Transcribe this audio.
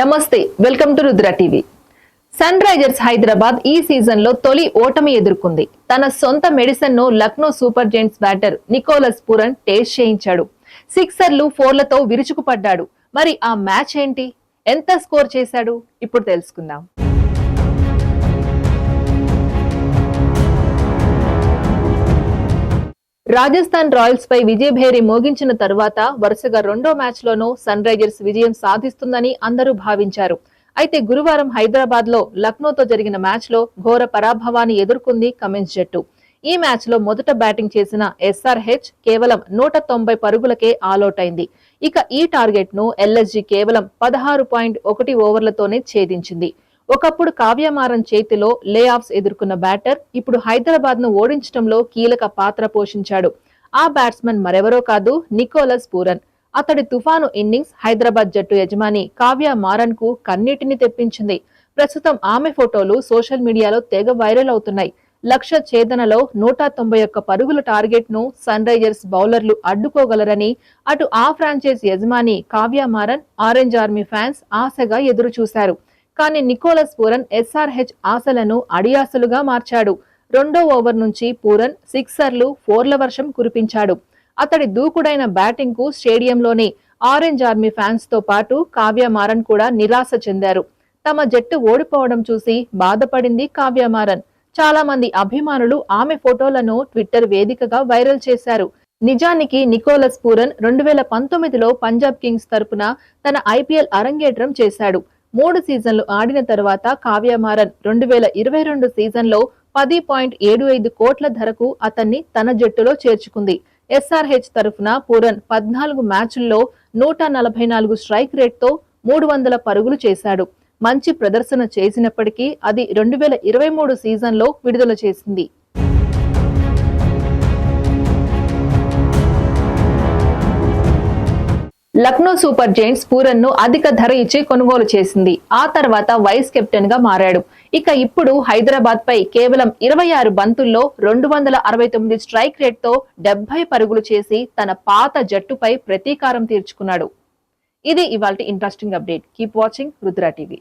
నమస్తే welcome to Rudra TV. Sunrisers Hyderabad ఈ సీజన్లో తొలి ఓటమి ఎదుర్కొంది. తన సొంత మెడిసిన్ను Lucknow super giants batter Nicholas Pooran taste చేయించాడు. సిక్సర్లు ఫోర్లతో విరుచుకుపడ్డాడు. మరి ఆ మ్యాచ్ ఏంటి? ఎంత స్కోర్ చేశాడు? ఇప్పుడు తెలుసుకుందాం. రాజస్థాన్ రాయల్స్ పై విజయభేరి మోగించిన తరువాత వరుసగా రెండో మ్యాచ్లోనూ సన్ రైజర్స్ విజయం సాధిస్తుందని అందరూ భావించారు. అయితే గురువారం హైదరాబాద్లో లక్నోతో జరిగిన మ్యాచ్లో ఘోర పరాభవాన్ని ఎదుర్కొంది కమిన్స్ జట్టు. ఈ మ్యాచ్లో మొదట బ్యాటింగ్ చేసిన ఎస్ఆర్హెచ్ కేవలం నూట తొంభై పరుగులకే ఆలౌట్ అయింది ఇక ఈ టార్గెట్ను ఎల్ఎస్జి కేవలం పదహారు పాయింట్ ఒకటి ఓవర్లతోనే ఛేదించింది. ఒకప్పుడు కావ్యమారన్ చేతిలో లే ఆఫ్స్ ఎదుర్కొన్న బ్యాటర్ ఇప్పుడు హైదరాబాద్ను ఓడించడంలో కీలక పాత్ర పోషించాడు. ఆ బ్యాట్స్మెన్ మరెవరో కాదు నికోలస్ పూరన్. అతడి తుఫాను ఇన్నింగ్స్ హైదరాబాద్ జట్టు యజమాని కావ్య మారన్కు కన్నీటిని తెప్పించింది. ప్రస్తుతం ఆమె ఫోటోలు సోషల్ మీడియాలో తెగ వైరల్ అవుతున్నాయి. లక్ష ఛేదనలో నూట తొంభై ఒక్క పరుగుల టార్గెట్ను సన్ రైజర్స్ బౌలర్లు అడ్డుకోగలరని అటు ఆ ఫ్రాంచైజ్ యజమాని Kavya Maran orange army fans ఆశగా ఎదురు చూశారు కానీ నికోలస్ పూరన్ ఎస్ఆర్హెచ్ ఆశలను అడియాసలుగా మార్చాడు. రెండో ఓవర్ నుంచి పూరన్ సిక్సర్లు ఫోర్ల వర్షం కురిపించాడు. అతడి దూకుడైన బ్యాటింగ్కు స్టేడియంలోని ఆరెంజ్ ఆర్మీ ఫ్యాన్స్తో పాటు కావ్య మారన్ కూడా నిరాశ చెందారు. తమ జట్టు ఓడిపోవడం చూసి బాధపడింది కావ్య మారన్. చాలా మంది అభిమానులు ఆమె ఫోటోలను ట్విట్టర్ వేదికగా వైరల్ చేశారు. నిజానికి నికోలస్ పూరన్ రెండు వేల పంతొమ్మిదిలో పంజాబ్ కింగ్స్ తరపున తన ఐపీఎల్ అరంగేట్రం చేశాడు. మూడు సీజన్లు ఆడిన తర్వాత కావ్యమారన్ రెండు వేల ఇరవై రెండు సీజన్లో పది పాయింట్ ఏడు ఐదు కోట్ల ధరకు అతన్ని తన జట్టులో చేర్చుకుంది. ఎస్ఆర్హెచ్ తరఫున పూరన్ పద్నాలుగు మ్యాచ్ల్లో నూట నలభై నాలుగు స్ట్రైక్ రేట్తో మూడు వందల పరుగులు చేశాడు. మంచి ప్రదర్శన చేసినప్పటికీ అది రెండు వేల ఇరవై మూడు సీజన్లో విడుదల చేసింది. లక్నో సూపర్ జైంట్స్ పూరన్ను అధిక ధర ఇచ్చి కొనుగోలు చేసింది. ఆ తర్వాత వైస్ కెప్టెన్గా మారాడు. ఇక ఇప్పుడు హైదరాబాద్ పై కేవలం ఇరవై ఆరు బంతుల్లో రెండు వందల అరవై తొమ్మిది స్ట్రైక్ రేట్తో డెబ్బై పరుగులు చేసి తన పాత జట్టుపై ప్రతీకారం తీర్చుకున్నాడు. ఇది ఇవాళ interesting update. Keep watching Rudra TV.